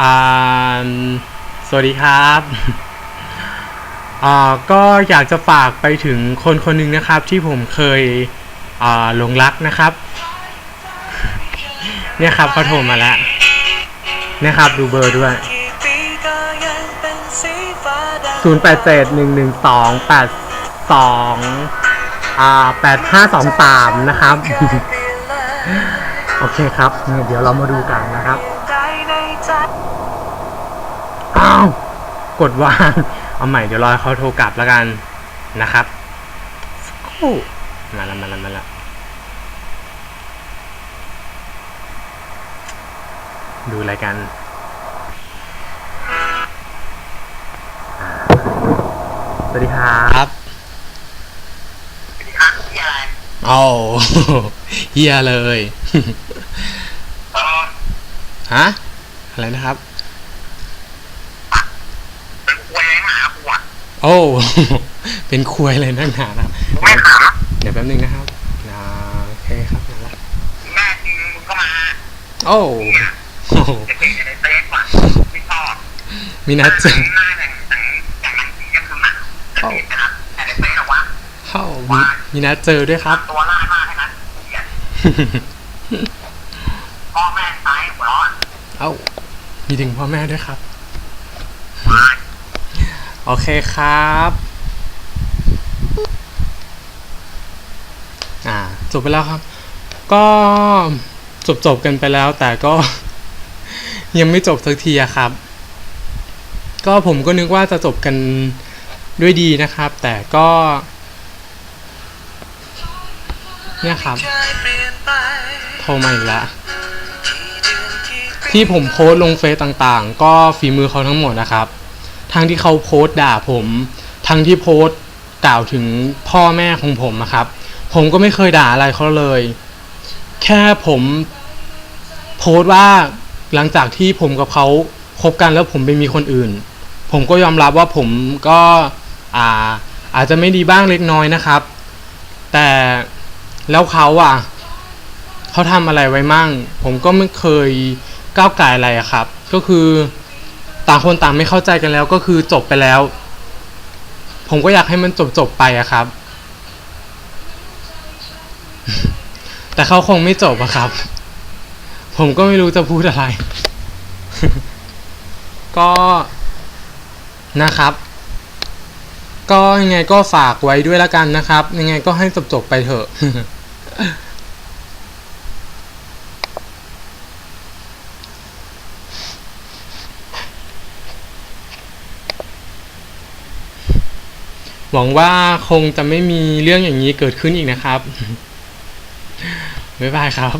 อ่าสวัสดีครับอ่าก็อยากจะฝากไปถึงคนคนหนึ่งนะครับ ที่ผมเคยอ่าหลงรักนะครับ เนี่ยครับเขาโทรมาแล้วนี่ครับดูเบอร์ด้วย 0 8 7 1 1 2 8 2อ่า8523 นะครับ โอเคครับ เดี๋ยวเรามาดูกันนะครับ อ้าวกดวางเอาใหม่เดี๋ยวรอให้เขาโทรกลับแล้วกันนะครับสักครู่มาแล้วมาแล้วมาแล้วดูอะไรกันอ่าสวัสดีครับครับมีอะไรโอ้เฮียเลยเออฮะ อะไรนะครับ เป็นควยหากูอะโอ้ เป็นควยเลยนั่งหนานะครับกูไม่ขเดี๋ยวแป๊บนึงนะครับอ่าโอเคครับมาละำแม่จริงมึงก็มาโอ้โอ้เด็กๆในเฟซว่ะไม่ชอบมีนัดเจอหน้าแต่งแต่งแต่งนังที่ยังทำหนักแต่เห็นนะแต่ในเฟซหรอวะเข้ามีมีนัดเจอด้วยครับ ตัวล่ามากให้นั้นเกลียดพ่อแม่ตายหัวร้อนเอ้า มีถึงพ่อแม่ด้วยครับมาโอเคครับ อ่าจบไปแล้วครับ ก็จบจบๆกันไปแล้ว แต่ก็ ยังไม่จบสักทีอะครับ ก็ผมก็นึกว่าจะจบกันด้วยดีนะครับ แต่ก็ เนี่ยครับ โทรมาอีกแล้ว ที่ผมโพสต์ลงเฟซต่างๆ ก็ฝีมือเขาทั้งหมดนะครับ ทั้งที่เขาโพสต์ด่าผม ทั้งที่โพสต์กล่าวถึงพ่อแม่ของผมนะครับ ผมก็ไม่เคยด่าอะไรเขาเลย แค่ผมโพสต์ว่าหลังจากที่ผมกับเขาคบกันแล้วผมไปมีคนอื่น ผมก็ยอมรับว่าผมก็อาอาจจะไม่ดีบ้างเล็กน้อยนะครับ แต่แล้วเขาอะเขาทำอะไรไว้มั่ง ผมก็ไม่เคย ก้าวไก่อะไรอะครับ ก็คือต่างคนต่างไม่เข้าใจกันแล้วก็คือจบไปแล้ว ผมก็อยากให้มันจบจบไปอะครับ แต่เขาคงไม่จบอะครับ ผมก็ไม่รู้จะพูดอะไร ก็นะครับ ก็ยังไงก็ฝากไว้ด้วยล้วกันนะครับ ยังไงก็ให้จบจบไปเถอะ หวังว่าคงจะไม่มีเรื่องอย่างนี้เกิดขึ้นอีกนะครับ บ๊ายบายครับ